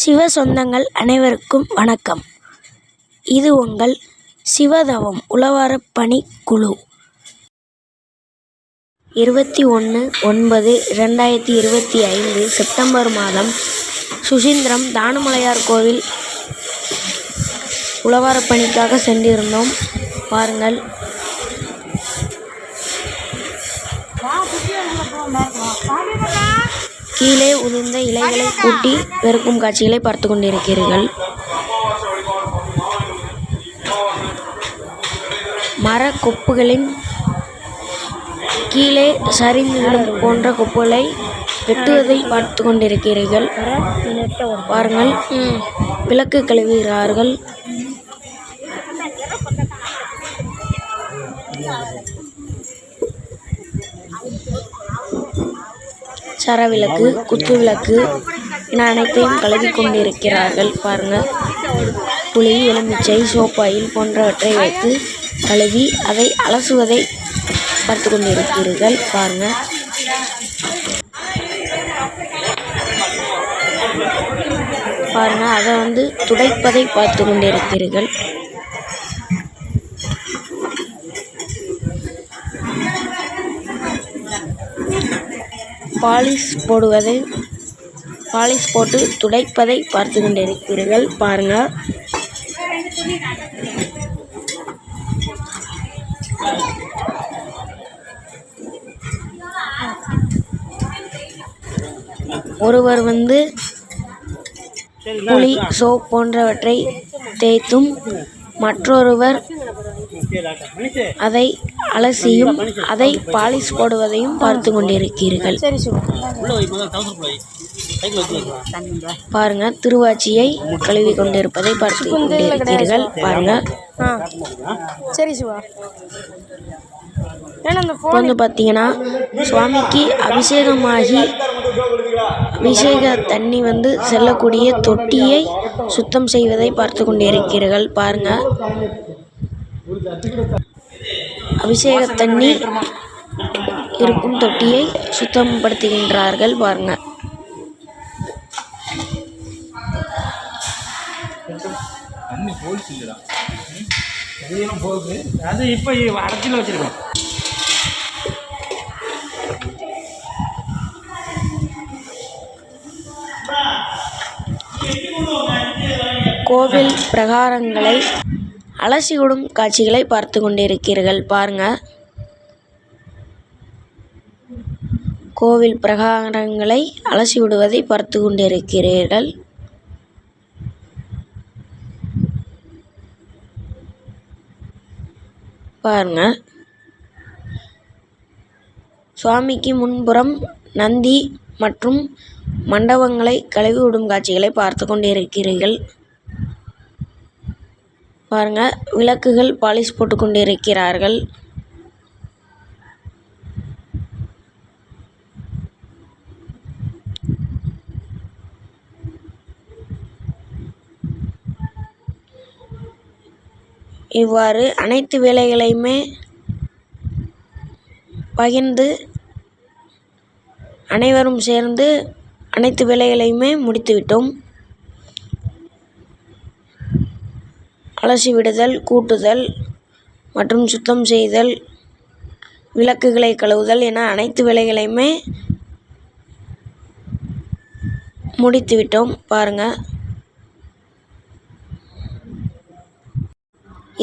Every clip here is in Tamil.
சிவ சொந்தங்கள் அனைவருக்கும் வணக்கம். இது உங்கள் சிவதவம் உழவாரப் பணி குழு. இருபத்தி ஒன்று ஒன்பது ரெண்டாயிரத்தி இருபத்தி ஐந்து செப்டம்பர் மாதம் சுசீந்திரம் தானுமலையார் கோவில் உழவாரப் பணிக்காக சென்றிருந்தோம். பாருங்கள் கீழே உதிர்ந்த இலைகளை கூட்டி பெருக்கும் காட்சிகளை பார்த்து கொண்டிருக்கிறீர்கள். மரக் கொப்புகளின் கீழே சரிந்து விழும் போன்ற கொப்புகளை வெட்டுவதை பார்த்து கொண்டிருக்கிறீர்கள். பாருங்கள் விளக்கு கழுவுகிறார்கள். சரவிளக்கு குத்து விளக்கு என அனைத்தையும் கழுவி கொண்டிருக்கிறார்கள். பாருங்கள் புளி எலுமிச்சை சோப்பாயில் போன்றவற்றை வைத்து கழுவி அதை அலசுவதை பார்த்து கொண்டிருக்கிறீர்கள் பாருங்கள் பாருங்கள் அதை வந்து துடைப்பதை பார்த்து கொண்டிருக்கிறீர்கள் பாலிஷ் போடுவதை பாலிஷ் போட்டு துடைப்பதை பார்த்து கொண்டிருக்கிறீர்கள் பாருங்க. ஒருவர் வந்து புளி சோப் போன்றவற்றை தேய்த்தும் மற்றொருவர் அதை அலசியும் அதை பாலிஷ் போடுவதையும் பார்த்து கொண்டிருக்கிறீர்கள். பாருங்க திருவாச்சியை கழுவி கொண்டிருப்பதை பார்த்து கொண்டிருக்கிறீர்கள். பாருங்க. சரி சிவா. இப்போ வந்து பார்த்தீங்கன்னா சுவாமிக்கு அபிஷேகமாகி அபிஷேக தண்ணி வந்து செல்லக்கூடிய தொட்டியை சுத்தம் செய்வதை பார்த்து கொண்டிருக்கிறீர்கள். பாருங்க. அபிஷேக தண்ணி இருக்கும் தொட்டியை சுத்தப்படுத்துகின்றார்கள் பாருங்க. அது இப்போ அடைச்சில வச்சிருக்கோம். கோவில் பிரகாரங்களை அலசி விடும் காட்சிகளை பார்த்து கொண்டிருக்கிறீர்கள். பாருங்க. கோவில் பிரகாரங்களை அலசி விடுவதை பார்த்து கொண்டிருக்கிறீர்கள். பாருங்க. சுவாமிக்கு முன்புறம் நந்தி மற்றும் மண்டபங்களை கழுவி விடும் காட்சிகளை பார்த்து கொண்டிருக்கிறீர்கள். பாருங்க விளக்குகள் பாலிஷ் போட்டு கொண்டிருக்கிறார்கள் இவ்வாறு அனைத்து வேலைகளையுமே பகிர்ந்து அனைவரும் சேர்ந்து அனைத்து வேலைகளையுமே முடித்துவிட்டோம். அலசி விடுதல் கூட்டுதல் மற்றும் சுத்தம் செய்தல் விளக்குகளை கழுவுதல் என அனைத்து வேலைகளையுமே முடித்துவிட்டோம் பாருங்கள்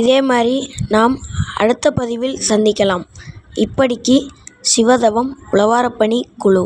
இதே மாதிரி நாம் அடுத்த பதிவில் சந்திக்கலாம். இப்படிக்கு சிவதவம் உழவாரப்பணி குழு.